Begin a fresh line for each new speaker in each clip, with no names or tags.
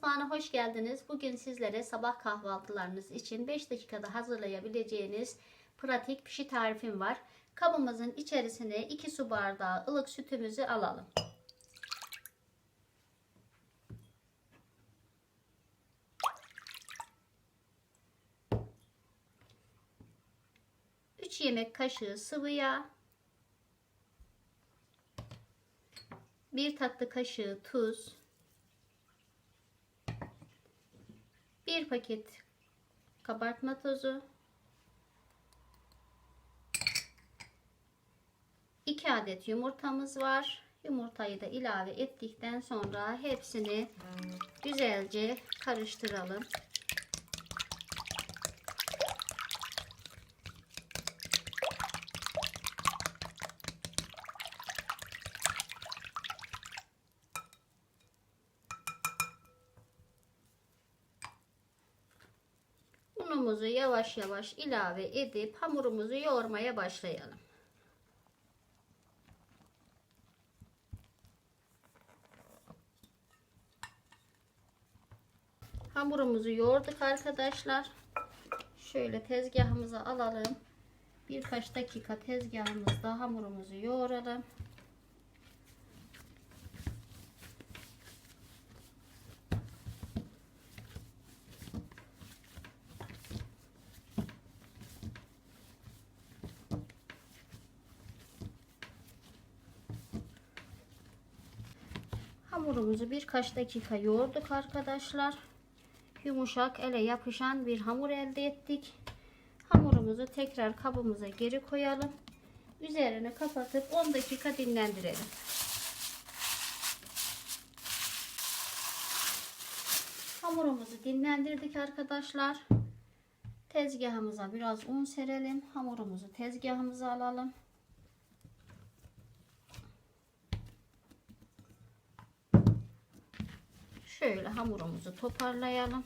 hoş geldiniz. Bugün sizlere sabah kahvaltılarınız için 5 dakikada hazırlayabileceğiniz pratik pişi tarifim var. Kabımızın içerisine 2 su bardağı ılık sütümüzü alalım. Üç yemek kaşığı sıvı yağ, 1 tatlı kaşığı tuz, 1 paket kabartma tozu, 2 adet yumurtamız var. Yumurtayı da ilave ettikten sonra hepsini güzelce karıştıralım. Unumuzu yavaş yavaş ilave edip hamurumuzu yoğurmaya başlayalım. Hamurumuzu yoğurduk arkadaşlar. Şöyle tezgahımıza alalım. Birkaç dakika tezgahımızda hamurumuzu yoğuralım. Hamurumuzu birkaç dakika yoğurduk arkadaşlar. Yumuşak ele yapışan bir hamur elde ettik. Hamurumuzu tekrar kabımıza geri koyalım. Üzerine kapatıp 10 dakika dinlendirelim. Hamurumuzu dinlendirdik arkadaşlar. Tezgahımıza biraz un serelim. Hamurumuzu tezgahımıza alalım. Şöyle hamurumuzu toparlayalım.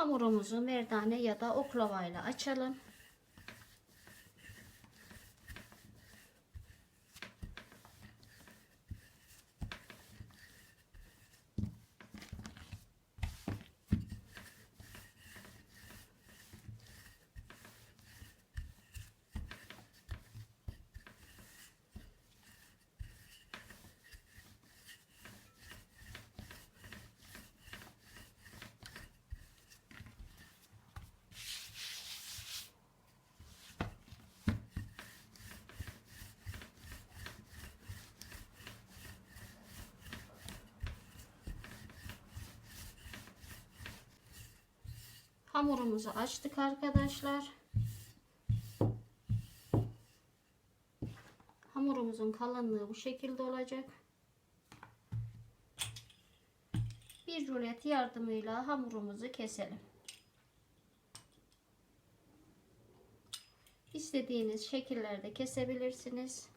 Hamurumuzu merdane ya da oklavayla açalım. Hamurumuzu açtık arkadaşlar. Hamurumuzun kalınlığı bu şekilde olacak. Bir rulet yardımıyla hamurumuzu keselim. İstediğiniz şekillerde kesebilirsiniz.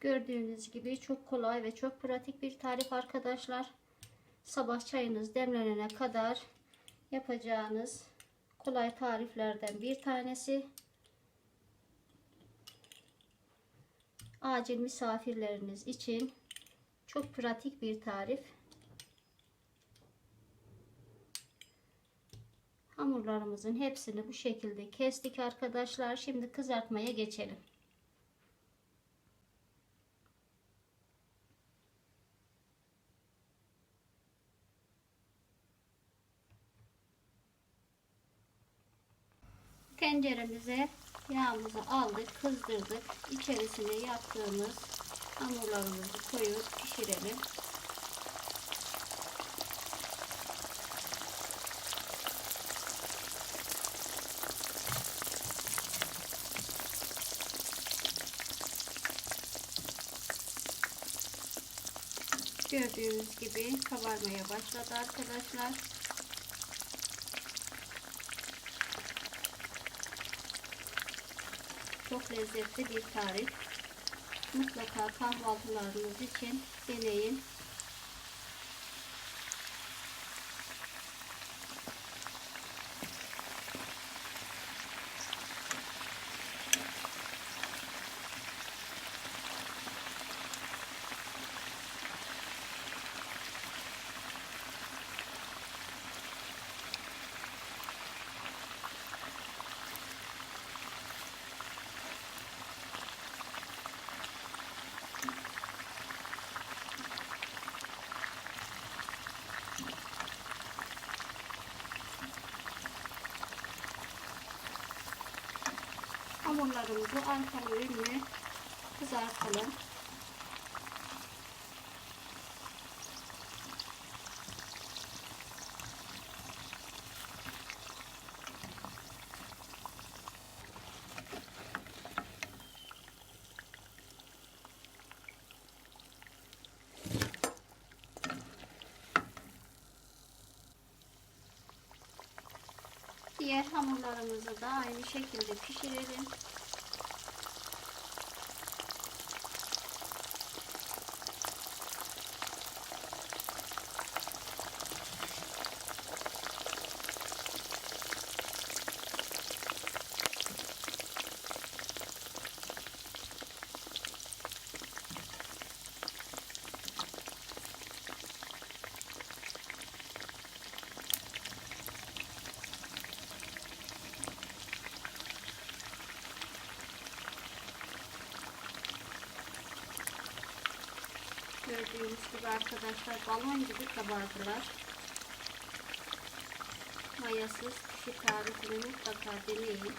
Gördüğünüz gibi çok kolay ve çok pratik bir tarif arkadaşlar sabah çayınız demlenene kadar yapacağınız kolay tariflerden bir tanesi. Acil misafirleriniz için çok pratik bir tarif. Hamurlarımızın hepsini bu şekilde kestik arkadaşlar. Şimdi kızartmaya geçelim. Tenceremize yağımızı aldık, kızdırdık. İçerisine yaptığımız hamurlarımızı koyup pişirelim. Gördüğünüz gibi kabarmaya başladı arkadaşlar. Çok lezzetli bir tarif. Mutlaka kahvaltılarınız için deneyin. Hamurlarımızı arkalı önlü kızartalım. Diğer hamurlarımızı da aynı şekilde pişirelim. Gördüğünüz gibi arkadaşlar balon gibi kabardılar. Mayasız pişi tarifini mutlaka deneyin.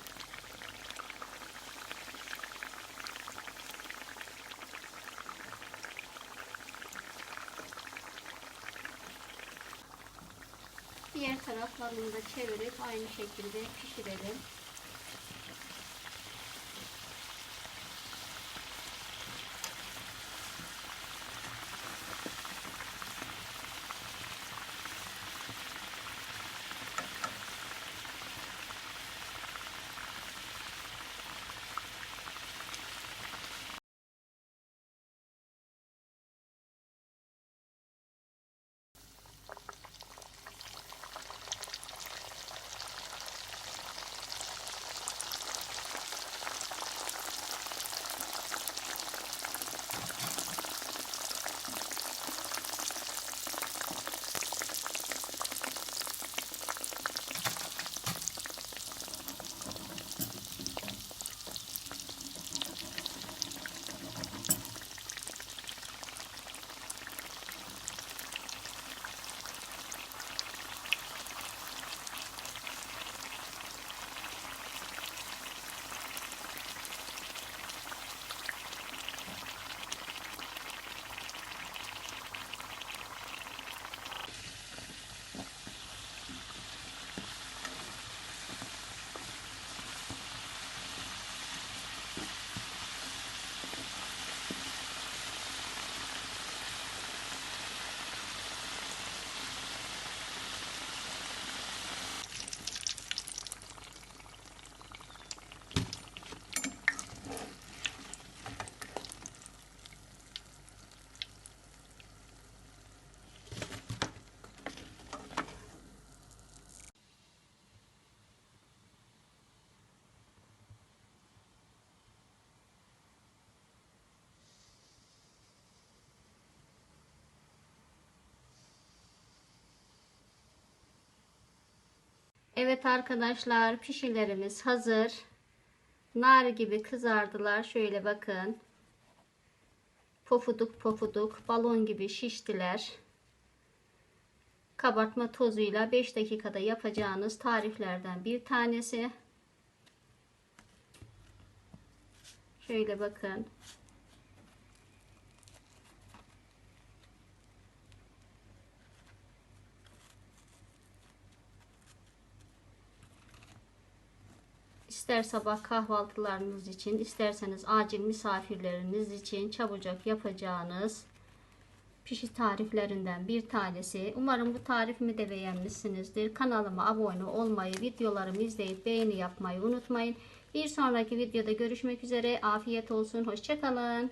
Diğer taraflarını da çevirip aynı şekilde pişirelim. Evet arkadaşlar pişilerimiz hazır. Nar gibi kızardılar. Şöyle bakın. Pofuduk pofuduk balon gibi şiştiler. Kabartma tozuyla 5 dakikada yapacağınız tariflerden bir tanesi. Şöyle bakın. İster sabah kahvaltılarınız için, isterseniz acil misafirleriniz için çabucak yapacağınız pişi tariflerinden bir tanesi. Umarım bu tarifimi de beğenmişsinizdir. Kanalıma abone olmayı, videolarımı izleyip beğeni yapmayı unutmayın. Bir sonraki videoda görüşmek üzere. Afiyet olsun. Hoşçakalın.